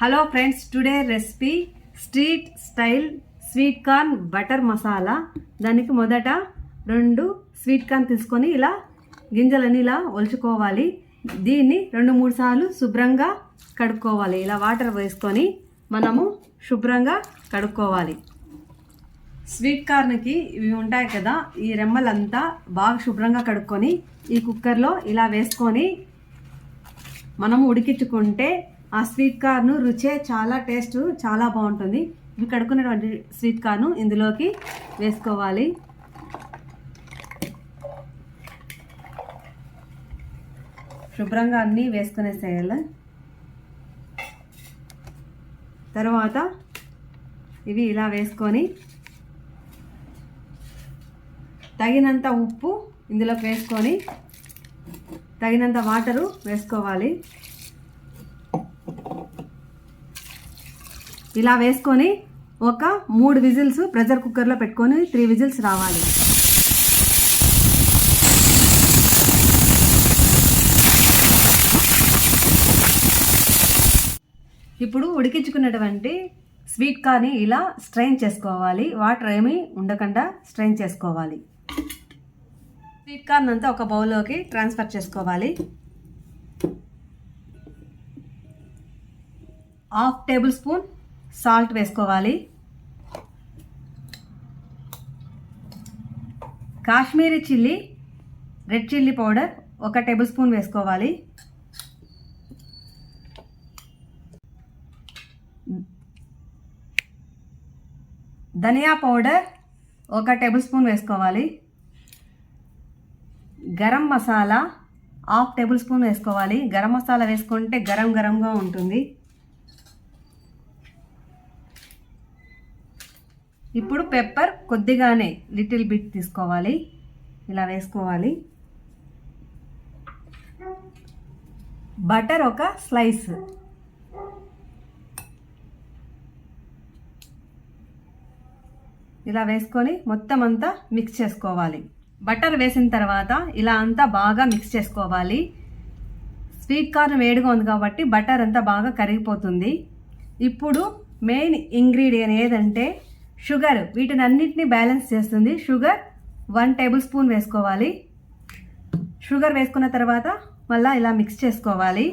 Hello friends today recipe street style sweet corn butter masala. దానికి మొదట రెండు sweet corn తీసుకొని ఇలా గింజలని ఇలా ఒలుచుకోవాలి. దీన్ని రెండు మూడు సార్లు శుభ్రంగా కడుక్కోవాలి. ఇలా వాటర్ వేసుకొని మనము శుభ్రంగా కడుక్కోవాలి. స్వీట్ కార్న్కి ఇవి ఉంటాయి కదా ఈ రెమ్మలంతా బాగా శుభ్రంగా కడుక్కొని ఈ కుక్కర్లో ఇలా వేసుకొని మనం ఉడికించుకుంటే ఆ స్వీట్ కార్ను రుచే చాలా టేస్ట్ చాలా బాగుంటుంది. ఇవి కడుక్కున్నటువంటి స్వీట్ కార్ను ఇందులోకి వేసుకోవాలి. శుభ్రంగా అన్నీ వేసుకునేసేయాలి. తర్వాత ఇవి ఇలా వేసుకొని తగినంత ఉప్పు ఇందులోకి వేసుకొని తగినంత వాటరు వేసుకోవాలి. ఇలా వేసుకొని ఒక మూడు విజిల్స్ ప్రెషర్ కుక్కర్లో పెట్టుకొని త్రీ విజిల్స్ రావాలి. ఇప్పుడు ఉడికించుకున్నటువంటి స్వీట్ కార్ని ఇలా స్ట్రెయిన్ చేసుకోవాలి. వాటర్ ఏమీ ఉండకుండా స్ట్రెయిన్ చేసుకోవాలి. స్వీట్ కార్న్ అంతా ఒక బౌల్లోకి ట్రాన్స్ఫర్ చేసుకోవాలి. హాఫ్ టేబుల్ స్పూన్ సాల్ట్ వేసుకోవాలి. Kashmiri chilli red chilli powder ఒక టేబుల్ స్పూన్ వేసుకోవాలి. ధనియా పౌడర్ ఒక టేబుల్ స్పూన్ వేసుకోవాలి. Garam masala half tablespoon వేసుకోవాలి. గరం మసాలా వేసుకుంటే గరం గరంగా ఉంటుంది. ఇప్పుడు పెప్పర్ కొద్దిగానే లిటిల్ బిట్ తీసుకోవాలి. ఇలా వేసుకోవాలి. బటర్ ఒక స్లైస్. ఇలా వేసుకొని మొత్తం అంతా మిక్స్ చేసుకోవాలి. బటర్ వేసిన తర్వాత ఇలా అంతా బాగా మిక్స్ చేసుకోవాలి. స్వీట్ కార్న్ వేడిగా ఉంది కాబట్టి బటర్ అంతా బాగా కరిగిపోతుంది. ఇప్పుడు మెయిన్ ఇంగ్రీడియంట్ ఏదంటే షుగర్ వీటిని అన్నిటిని బ్యాలెన్స్ చేస్తుంది. షుగర్ వన్ టేబుల్ స్పూన్ వేసుకోవాలి. షుగర్ వేసుకున్న తర్వాత మళ్ళీ ఇలా మిక్స్ చేసుకోవాలి.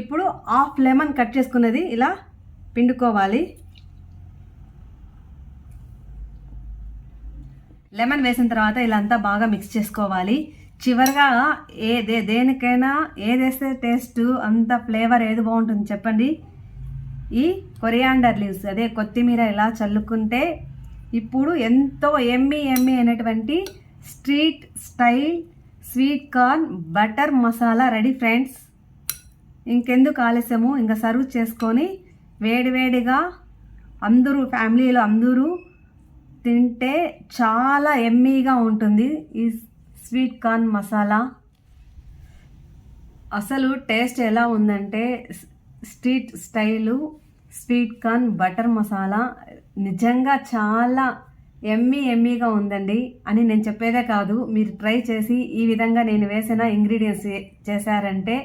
ఇప్పుడు హాఫ్ లెమన్ కట్ చేసుకున్నది ఇలా పిండుకోవాలి. లెమన్ వేసిన తర్వాత ఇలా అంతా బాగా మిక్స్ చేసుకోవాలి. చివరిగా ఏ దే దేనికైనా ఏది వేస్తే టేస్ట్ అంత ఫ్లేవర్ ఏది బాగుంటుంది చెప్పండి. ఈ కొరియాండర్ లీవ్స్ అదే కొత్తిమీర ఇలా చల్లుకుంటే ఇప్పుడు ఎంతో ఎమ్మి ఎమ్మి అయినటువంటి street style sweet corn butter masala ready friends ఇంకెందుకు ఆలస్యము? ఇంకా సర్వ్ చేసుకొని వేడివేడిగా అందరూ ఫ్యామిలీలో అందరూ తింటే చాలా ఎమ్మీగా ఉంటుంది ఈ స్వీట్ కార్న్ మసాలా. అసలు టేస్ట్ ఎలా ఉందంటే street style sweet corn butter masala నిజంగా చాలా ఎమ్మీ ఎమ్మీగా ఉందండి అని నేను చెప్పేదే కాదు. మీరు ట్రై చేసి ఈ విధంగా నేను వేసిన ఇంగ్రీడియంట్స్ చేశారంటే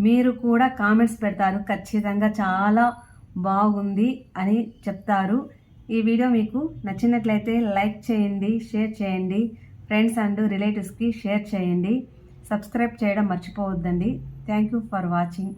మీరు కూడా కామెంట్స్ పెడతారు. ఖచ్చితంగా చాలా బాగుంది అని చెప్తారు. ఈ వీడియో మీకు నచ్చినట్లయితే లైక్ చేయండి షేర్ చేయండి ఫ్రెండ్స్ అండ్ రిలేటివ్స్కి షేర్ చేయండి. సబ్స్క్రైబ్ చేయడం మర్చిపోవద్దండి. Thank you for watching.